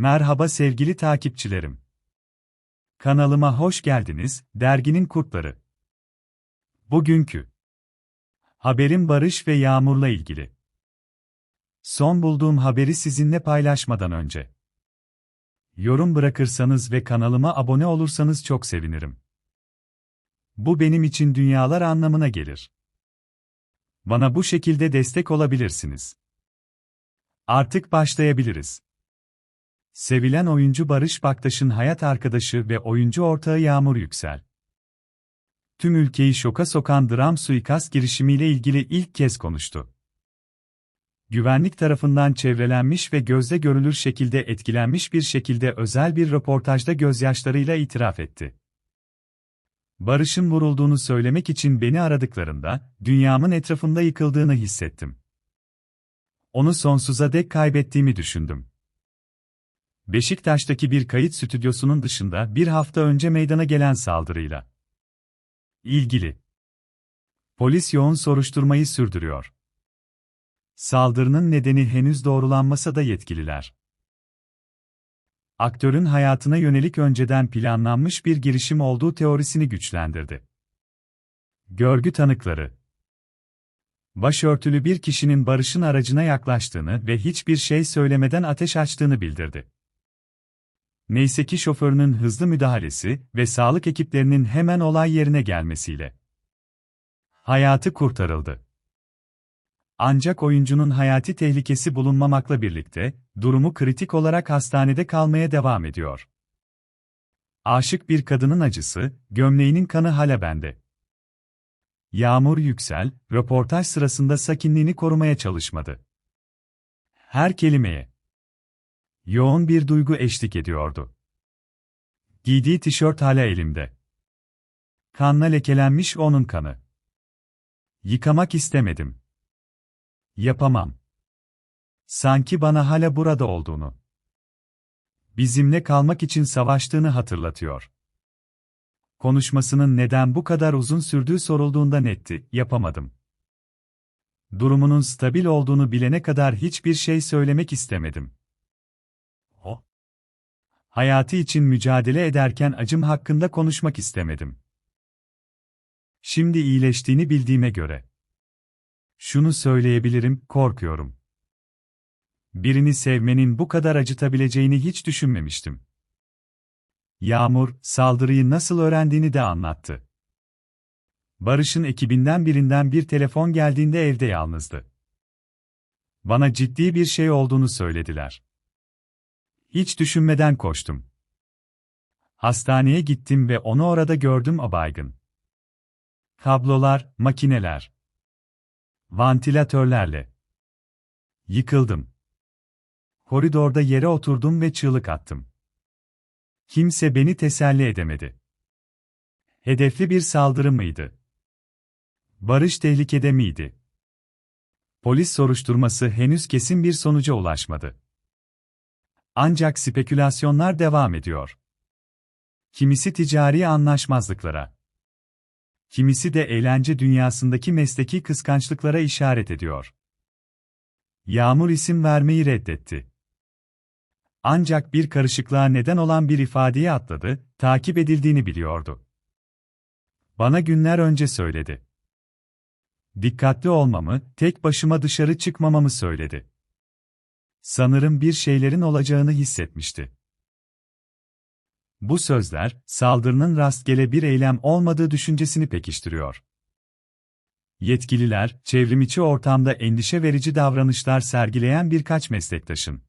Merhaba sevgili takipçilerim. Kanalıma hoş geldiniz, derginin kurtları. Bugünkü haberim Barış ve Yağmur'la ilgili. Son bulduğum haberi sizinle paylaşmadan önce. Yorum bırakırsanız ve kanalıma abone olursanız çok sevinirim. Bu benim için dünyalar anlamına gelir. Bana bu şekilde destek olabilirsiniz. Artık başlayabiliriz. Sevilen oyuncu Barış Baktaş'ın hayat arkadaşı ve oyuncu ortağı Yağmur Yüksel. Tüm ülkeyi şoka sokan dram suikast girişimiyle ilgili ilk kez konuştu. Güvenlik tarafından çevrelenmiş ve gözle görülür şekilde etkilenmiş bir şekilde özel bir röportajda gözyaşlarıyla itiraf etti. Barış'ın vurulduğunu söylemek için beni aradıklarında, dünyamın etrafında yıkıldığını hissettim. Onu sonsuza dek kaybettiğimi düşündüm. Beşiktaş'taki bir kayıt stüdyosunun dışında bir hafta önce meydana gelen saldırıyla ilgili. Polis yoğun soruşturmayı sürdürüyor. Saldırının nedeni henüz doğrulanmasa da yetkililer. Aktörün hayatına yönelik önceden planlanmış bir girişim olduğu teorisini güçlendirdi. Görgü tanıkları Başörtülü bir kişinin Barış'ın aracına yaklaştığını ve hiçbir şey söylemeden ateş açtığını bildirdi. Neyse ki şoförünün hızlı müdahalesi ve sağlık ekiplerinin hemen olay yerine gelmesiyle hayatı kurtarıldı. Ancak oyuncunun hayati tehlikesi bulunmamakla birlikte, durumu kritik olarak hastanede kalmaya devam ediyor. Aşık bir kadının acısı, gömleğinin kanı hala bende. Yağmur Yüksel, röportaj sırasında sakinliğini korumaya çalışmadı. Her kelimeye yoğun bir duygu eşlik ediyordu. Giydiği tişört hala elimde. Kanla lekelenmiş onun kanı. Yıkamak istemedim. Yapamam. Sanki bana hala burada olduğunu. Bizimle kalmak için savaştığını hatırlatıyor. Konuşmasının neden bu kadar uzun sürdüğü sorulduğunda netti, yapamadım. Durumunun stabil olduğunu bilene kadar hiçbir şey söylemek istemedim. Hayatı için mücadele ederken acım hakkında konuşmak istemedim. Şimdi iyileştiğini bildiğime göre. Şunu söyleyebilirim, korkuyorum. Birini sevmenin bu kadar acıtabileceğini hiç düşünmemiştim. Yağmur, saldırıyı nasıl öğrendiğini de anlattı. Barış'ın ekibinden birinden bir telefon geldiğinde evde yalnızdı. Bana ciddi bir şey olduğunu söylediler. Hiç düşünmeden koştum. Hastaneye gittim ve onu orada gördüm abaygın. Kablolar, makineler. Vantilatörlerle. Yıkıldım. Koridorda yere oturdum ve çığlık attım. Kimse beni teselli edemedi. Hedefli bir saldırı mıydı? Barış tehlikede miydi? Polis soruşturması henüz kesin bir sonuca ulaşmadı. Ancak spekülasyonlar devam ediyor. Kimisi ticari anlaşmazlıklara, kimisi de eğlence dünyasındaki mesleki kıskançlıklara işaret ediyor. Yağmur isim vermeyi reddetti. Ancak bir karışıklığa neden olan bir ifadeyi atladı, takip edildiğini biliyordu. Bana günler önce söyledi. Dikkatli olmamı, tek başıma dışarı çıkmamamı söyledi. Sanırım bir şeylerin olacağını hissetmişti. Bu sözler, saldırının rastgele bir eylem olmadığı düşüncesini pekiştiriyor. Yetkililer, çevrimiçi ortamda endişe verici davranışlar sergileyen birkaç meslektaşın